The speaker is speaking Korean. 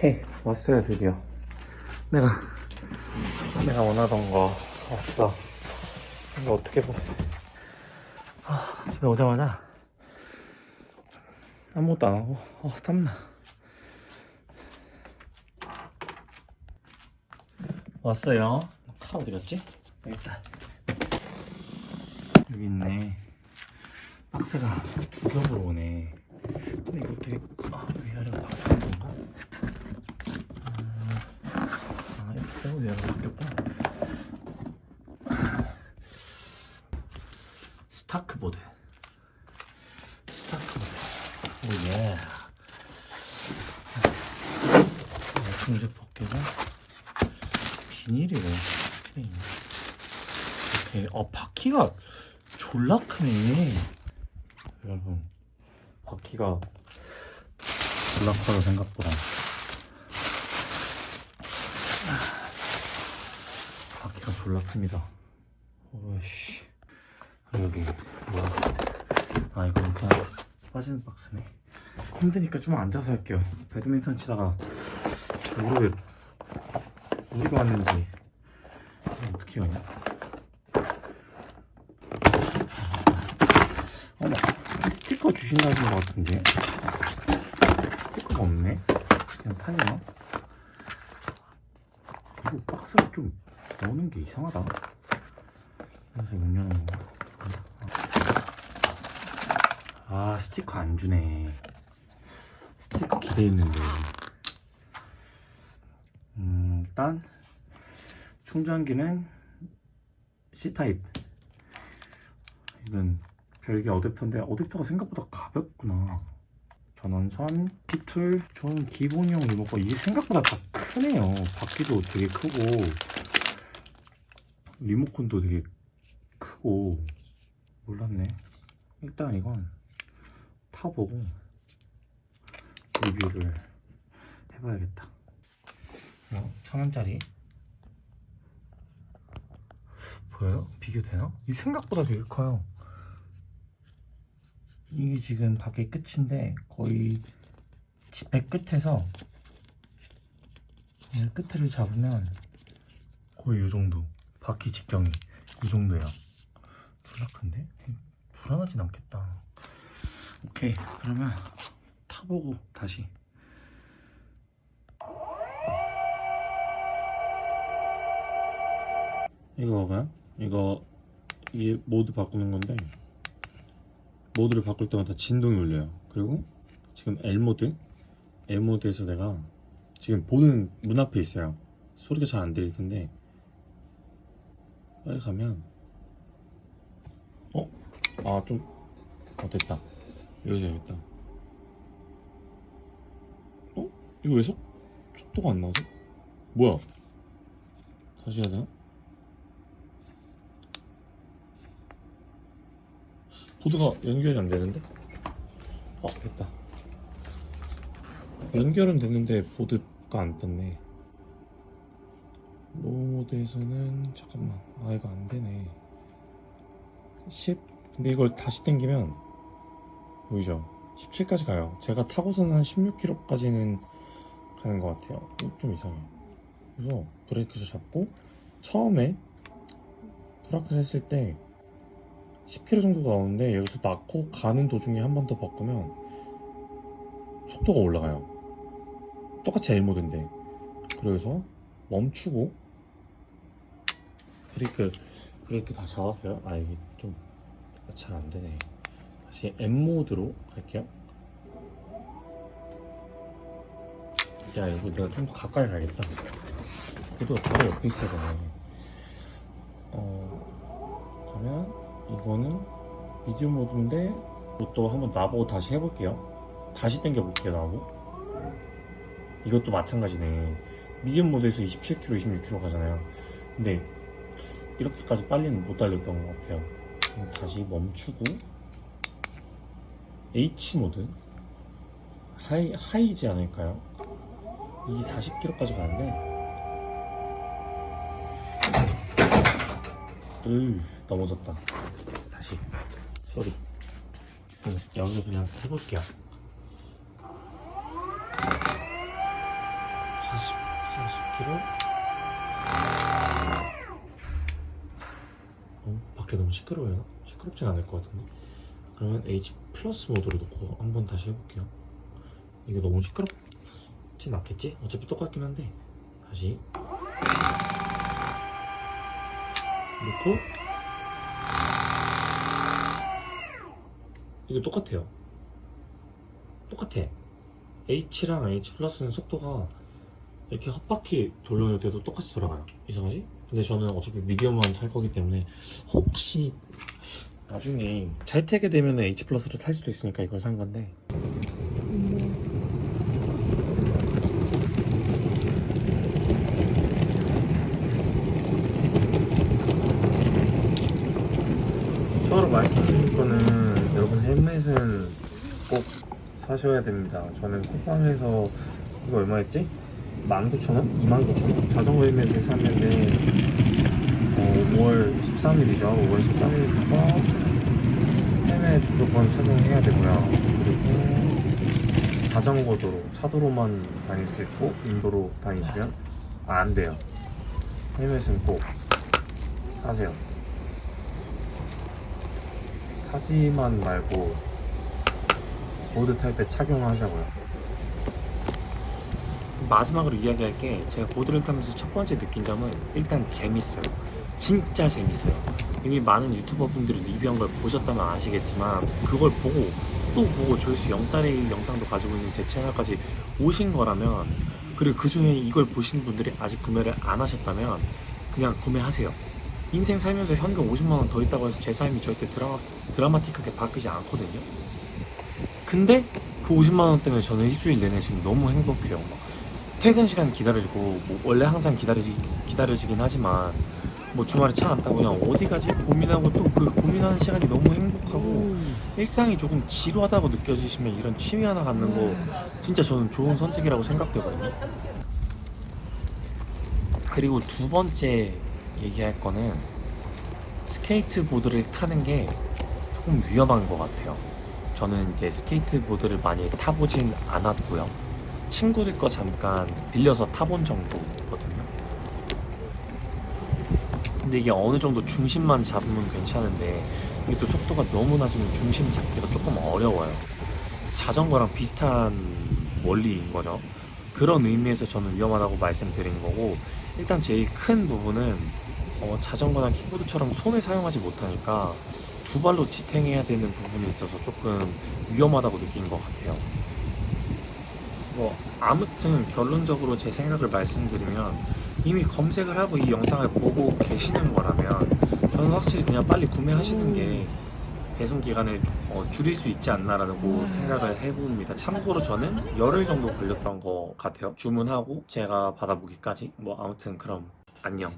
오케이 왔어요 드디어. 내가 내가 원하던 거 왔어. 이거 어떻게 보내 아, 집에 오자마자 아무것도 안 하고 어 땀나. 왔어요. 카 어디 갔지? 여기 있다 여기 있네. 박스가 두 겹으로 오네. 근데 이거 되게 아, 위아래가 바뀐 건가? 아, 아 위아래가 바뀌었구나 스타크보드. 스타크보드. 오예. 중재 포켓은 비닐이고 이렇게 있네 오케이. 어 바퀴가 졸라 크네. 여러분. 바퀴가 졸라 커요 생각보다 큽니다. 오씨. 여기 뭐야? 아 이거 그냥 빠지는 박스네. 힘드니까 좀 앉아서 할게요. 배드민턴 치다가 무릎에 무리가 왔는지 어떻게 하냐 어머 스티커 주신다는 것 같은데. 스티커가 없네. 그냥 타이나? 이거 박스가 좀 나오는 게 이상하다. 그래서 못 여는 건가 아 스티커 안 주네. 스티커 기대했는데. 음 일단 충전기는 C타입. 이건 별개 어댑터인데 어댑터가 생각보다 가볍구나. 전원선, 피툴, 저는 기본형 리모컨 이게 생각보다 다 크네요. 바퀴도 되게 크고 리모컨도 되게 크고 몰랐네. 일단 이건 타보고 리뷰를 해봐야겠다. 어, 천원짜리. 보여요? 비교되나? 이 생각보다 되게 커요. 이게 지금 밖에 끝인데 거의 배 끝에서 이 끝을 잡으면 거의 이 정도 바퀴 직경이 이 정도야. 졸라 큰데? 불안하진 않겠다. 오케이. 그러면 타보고 다시. 이거 봐봐요. 이거 이 모드 바꾸는 건데 모드를 바꿀 때마다 진동이 울려요. 그리고 지금 L 모드 L 모드에서 내가 지금 보는 문 앞에 있어요. 소리가 잘 안 들릴 텐데 빨리 가면 어? 아 좀 어 됐다 여기서 여기다 어? 이거 왜 속, 속도가 안 나오지? 뭐야 다시 해야 되나? 보드가 연결이 안 되는데? 아 됐다 연결은 됐는데 보드가 안 떴네 로우 모드에서는 잠깐만 아 이거 안 되네. 10 근데 이걸 다시 당기면 보이죠? 17까지 가요. 제가 타고서는 한 16km까지는 가는 것 같아요. 어, 좀 이상해. 그래서 브레이크를 잡고 처음에 브라클 했을 때 10km 정도 나오는데 여기서 낳고 가는 도중에 한 번 더 바꾸면 속도가 올라가요. 똑같이 L 모드인데. 그래서 멈추고 브레이크 브레이크 다 잡았어요. 아 이게 좀 잘 안 되네. 다시 M 모드로 갈게요. 야 이거 내가 좀더 가까이 가야겠다. 그래도 바로 옆에 있어야 되네. 어 그러면 이거는 미디움 모드인데 이것도 한번 놔보고 다시 해볼게요 다시 당겨볼게요 나보고 이것도 마찬가지네 미디움 모드에서 27km, 26km 가잖아요 근데 이렇게까지 빨리는 못 달렸던 것 같아요. 다시 멈추고 H 모드. 하이, 하이지 않을까요? 이 40km까지 가는데. 으 넘어졌다. 다시. 소리. 응, 여기서 그냥 해볼게요. 키로. 어? 밖에 너무 시끄러워요? 시끄럽진 않을 것 같은데? 그러면 H 플러스 모드로 놓고 한번 다시 해볼게요. 이게 너무 시끄럽진 않겠지? 어차피 똑같긴 한데 다시 놓고 이게 똑같아요. 똑같아. H랑 H 플러스는 속도가 이렇게 헛바퀴 돌려놓을 때도 똑같이 돌아가요. 이상하지? 근데 저는 어차피 미디엄만 탈 거기 때문에 혹시 나중에 잘 타게 되면 H 플러스로 탈 수도 있으니까 이걸 산 건데 추가로 말씀드릴 거는 여러분 헬멧은 꼭 사셔야 됩니다. 저는 쿠팡에서 이거 얼마였지? 19,000원? 29,000원? 자전거 헬멧을 샀는데 어, 5월 13일이죠. 5월 13일부터 헬멧 무조건 착용해야 되고요. 그리고 자전거 도로, 차도로만 다닐 수 있고 인도로 다니시면 안 돼요. 헬멧은 꼭 사세요. 사지만 말고 보드 탈 때 착용하자고요. 마지막으로 이야기할 게 제가 보드를 타면서 첫 번째 느낀 점은 일단 재밌어요. 진짜 재밌어요. 이미 많은 유튜버 분들이 리뷰한 걸 보셨다면 아시겠지만 그걸 보고 또 보고 조회수 0짜리 영상도 가지고 있는 제 채널까지 오신 거라면 그리고 그 중에 이걸 보신 분들이 아직 구매를 안 하셨다면 그냥 구매하세요. 인생 살면서 현금 50만 원 더 있다고 해서 제 삶이 절대 드라마, 드라마틱하게 바뀌지 않거든요. 근데 그 50만 원 때문에 저는 일주일 내내 지금 너무 행복해요. 막 퇴근 시간 기다려주고 뭐 원래 항상 기다려지, 기다려지긴 하지만 뭐 주말에 차 안 타고 그냥 어디 가지 고민하고 또 그 고민하는 시간이 너무 행복하고 일상이 조금 지루하다고 느껴지시면 이런 취미 하나 갖는 거 진짜 저는 좋은 선택이라고 생각되거든요. 그리고 두 번째 얘기할 거는 스케이트보드를 타는 게 조금 위험한 것 같아요. 저는 이제 스케이트보드를 많이 타보진 않았고요. 친구들 거 잠깐 빌려서 타본 정도거든요. 근데 이게 어느 정도 중심만 잡으면 괜찮은데 이게 또 속도가 너무 낮으면 중심 잡기가 조금 어려워요. 자전거랑 비슷한 원리인 거죠. 그런 의미에서 저는 위험하다고 말씀드린 거고 일단 제일 큰 부분은 어, 자전거나 킥보드처럼 손을 사용하지 못하니까 두 발로 지탱해야 되는 부분에 있어서 조금 위험하다고 느낀 것 같아요. 뭐 아무튼 결론적으로 제 생각을 말씀드리면 이미 검색을 하고 이 영상을 보고 계시는 거라면 저는 확실히 그냥 빨리 구매하시는 게 배송 기간을 어, 줄일 수 있지 않나라고 생각을 해봅니다. 참고로 저는 열흘 정도 걸렸던 것 같아요. 주문하고 제가 받아보기까지. 뭐 아무튼 그럼 안녕.